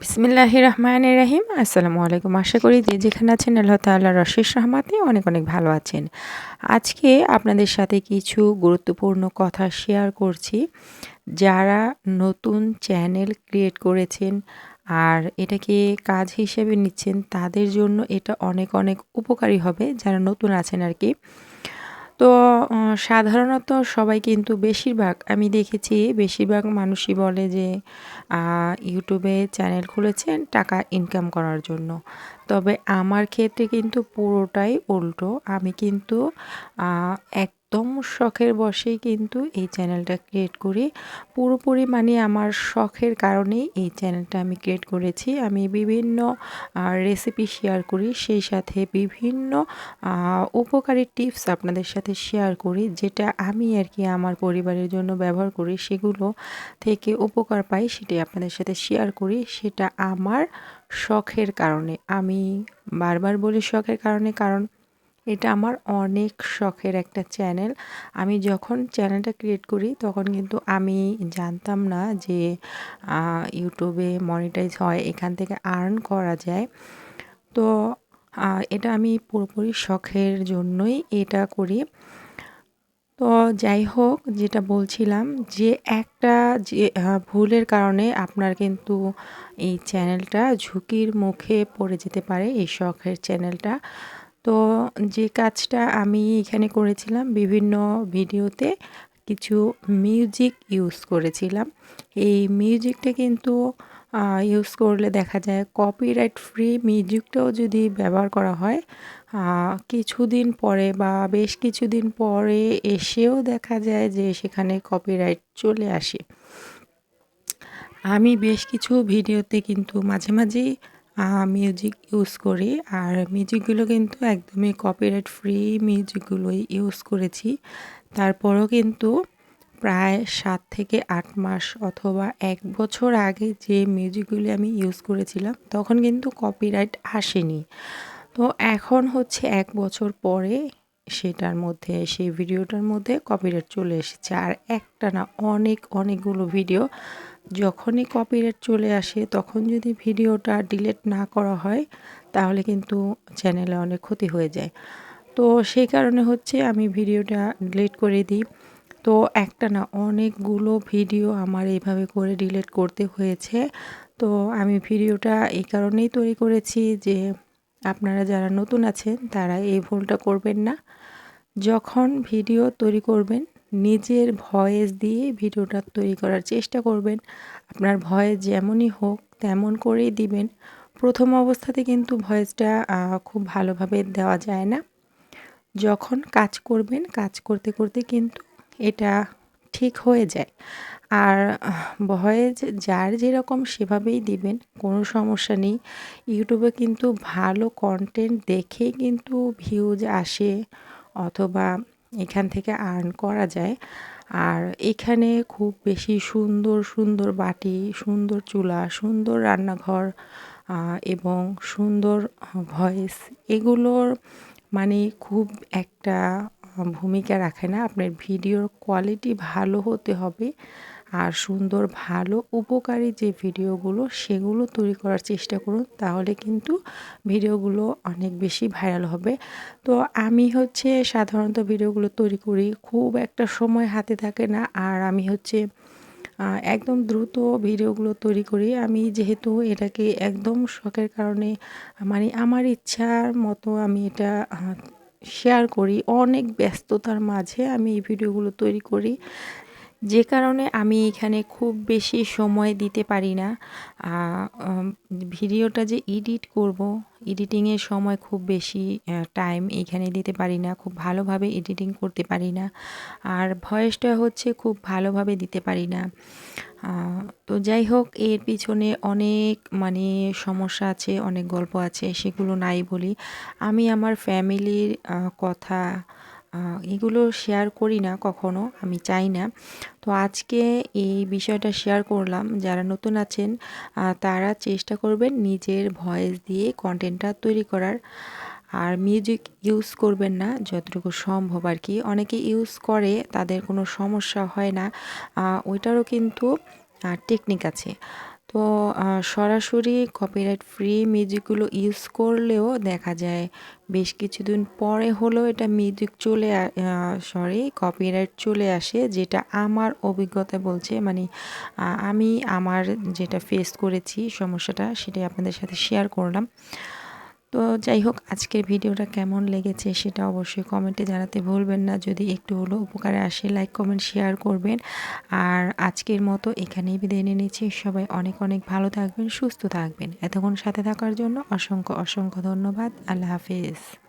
বিসমিল্লাহ রহমান রাহিম। আসসালামু আলাইকুম। আশা করি যে যেখানে আছেন আল্লাহ তাল্লাহ রশিস রহমাতে অনেক অনেক ভালো আছেন। আজকে আপনাদের সাথে কিছু গুরুত্বপূর্ণ কথা শেয়ার করছি। যারা নতুন চ্যানেল ক্রিয়েট করেছেন আর এটাকে কাজ হিসেবে নিচ্ছেন, তাদের জন্য এটা অনেক অনেক উপকারী হবে। যারা নতুন আছেন আর কি। তো সাধারণত সবাই কিন্তু বেশিরভাগ, আমি দেখেছি বেশিরভাগ মানুষই বলে যে ইউটিউবে চ্যানেল খুলেছেন টাকা ইনকাম করার জন্য। তবে আমার ক্ষেত্রে কিন্তু পুরোটাই উল্টো। আমি কিন্তু এক একদম শখের বসেই কিন্তু এই চ্যানেলটা ক্রিয়েট করি। পুরোপুরি মানে আমার শখের কারণেই এই চ্যানেলটা আমি ক্রিয়েট করেছি। আমি বিভিন্ন রেসিপি শেয়ার করি, সেই সাথে বিভিন্ন উপকারী টিপস আপনাদের সাথে শেয়ার করি, যেটা আমি আর কি আমার পরিবারের জন্য ব্যবহার করি, সেগুলো থেকে উপকার পাই, সেটাই আপনাদের সাথে শেয়ার করি। সেটা আমার শখের কারণে। আমি বারবার বলি শখের কারণে, কারণ এটা আমার অনেক শখের একটা চ্যানেল। আমি যখন চ্যানেলটা ক্রিয়েট করি, তখন কিন্তু আমি জানতাম না যে ইউটিউবে মনিটাইজ হয়, এখান থেকে আর্ন করা যায়। তো এটা আমি পুরোপুরি শখের জন্যই এটা করি। তো যাই হোক, যেটা বলছিলাম যে, একটা যে ভুলের কারণে আপনার কিন্তু এই চ্যানেলটা ঝুঁকির মুখে পড়ে যেতে পারে, এই শখের চ্যানেলটা। তো যে কাজটা আমি এখানে করেছিলাম, বিভিন্ন ভিডিওতে কিছু মিউজিক ইউজ করেছিলাম। এই মিউজিকটা কিন্তু ইউজ করলে দেখা যায় কপিরাইট ফ্রি মিউজিকটাও যদি ব্যবহার করা হয় কিছুদিন পরে বা বেশ কিছুদিন পরে এসেও দেখা যায় যে সেখানে কপিরাইট চলে আসে। আমি বেশ কিছু ভিডিওতে কিন্তু মাঝে মাঝেই মিউজিক ইউজ করি। আর মিউজিকগুলো কিন্তু একদমই কপিরাইট ফ্রি মিউজিকগুলোই ইউজ করেছি। তারপরও কিন্তু প্রায় সাত থেকে আট মাস অথবা এক বছর আগে যে মিউজিকগুলি আমি ইউজ করেছিলাম, তখন কিন্তু কপিরাইট আসেনি। তো এখন হচ্ছে এক বছর পরে সেটার মধ্যে, সেই ভিডিওটার মধ্যে কপিরাইট চলে এসেছে। আর একটা না, অনেক, অনেকগুলো ভিডিও যখনই কপিরাইট চলে আসে, তখন যদি ভিডিওটা ডিলেট না করা হয়, তাহলে কিন্তু চ্যানেলে অনেক ক্ষতি হয়ে যায়। তো সেই কারণে হচ্ছে আমি ভিডিওটা ডিলিট করে দিই। তো একটা না, অনেকগুলো ভিডিও আমার এইভাবে করে ডিলিট করতে হয়েছে। তো আমি ভিডিওটা এই কারণেই তৈরি করেছি যে, আপনারা যারা নতুন আছেন, তারা এই ভুলটা করবেন না। যখন ভিডিও তৈরি করবেন নিজের ভয়েস দিয়ে ভিডিওটা তৈরি করার চেষ্টা করবেন। আপনার ভয়েস যেমনই হোক তেমন করেই দিবেন। প্রথম অবস্থাতে কিন্তু ভয়েসটা খুব ভালোভাবে দেওয়া যায় না। যখন কাজ করবেন, কাজ করতে করতে কিন্তু এটা ঠিক হয়ে যায়। আর, ভয়েস যার যেরকম সেভাবেই দিবেন, কোনো সমস্যা নেই। ইউটিউবে কিন্তু ভালো কন্টেন্ট দেখেই কিন্তু ভিউজ আসে, অথবা এখান থেকে আর্ন করা যায়। আর এখানে খুব বেশি সুন্দর সুন্দর বাটি, সুন্দর চুলা, সুন্দর রান্নাঘর এবং সুন্দর ভয়েস এগুলোর মানে খুব একটা ভূমিকা রাখে না। আপনার ভিডিওর কোয়ালিটি ভালো হতে হবে। আর সুন্দর ভালো উপকারী যে ভিডিওগুলো সেগুলো তৈরি করার চেষ্টা করুন, তাহলে কিন্তু ভিডিওগুলো অনেক বেশি ভাইরাল হবে। তো আমি হচ্ছে সাধারণত ভিডিওগুলো তৈরি করি, খুব একটা সময় হাতে থাকে না। আর আমি হচ্ছে একদম দ্রুত ভিডিওগুলো তৈরি করি। আমি যেহেতু এটাকে একদম শখের কারণে মানে আমার ইচ্ছার মতো আমি এটা শেয়ার করি। অনেক ব্যস্ততার মাঝে আমি এই ভিডিওগুলো তৈরি করি। যে কারণে আমি এখানে খুব বেশি সময় দিতে পারি না। ভিডিওটা যে এডিট করব এডিটিংয়ের সময় খুব বেশি টাইম এখানে দিতে পারি না, খুব ভালোভাবে এডিটিং করতে পারি না। আর ভয়েসটা হচ্ছে খুব ভালোভাবে দিতে পারি না। তো যাই হোক, এর পিছনে অনেক মানে সমস্যা আছে, অনেক গল্প আছে, সেগুলো নাই বলি। আমি আমার ফ্যামিলির কথা এগুলো শেয়ার করি না কখনো, আমি চাই না। তো আজকে এই বিষয়টা শেয়ার করলাম, যারা নতুন আছেন তারা চেষ্টা করবেন নিজের ভয়েস দিয়ে কন্টেন্টটা তৈরি করার। আর মিউজিক ইউজ করবেন না, যতটুকু সম্ভব আর কি অনেকে ইউজ করে, তাদের কোনো সমস্যা হয় না। ওইটারও কিন্তু টেকনিক আছে। তো সরাসরি কপিরাইট ফ্রি মিউজিকগুলো ইউজ করলেও দেখা যায় বেশ কিছুদিন পরে হলেও এটা মিউজিক চলে সরি কপিরাইট চলে আসে, যেটা আমার অভিজ্ঞতা বলছে মানে আমি আমার যেটা ফেস করেছি সমস্যাটা সেটাই আপনাদের সাথে শেয়ার করলাম। তো যাই হোক, আজকের ভিডিওটা কেমন লেগেছে সেটা অবশ্যই কমেন্টে জানাতে ভুলবেন না। যদি একটু হলো উপকারে আসে লাইক কমেন্ট শেয়ার করবেন। আর আজকের মতো এখানেই বিদায় নিয়ে নিচ্ছি। সবাই অনেক অনেক ভালো থাকবেন, সুস্থ থাকবেন। এতক্ষণ সাথে থাকার জন্য অসংখ্য অসংখ্য ধন্যবাদ। আল্লাহ হাফিজ।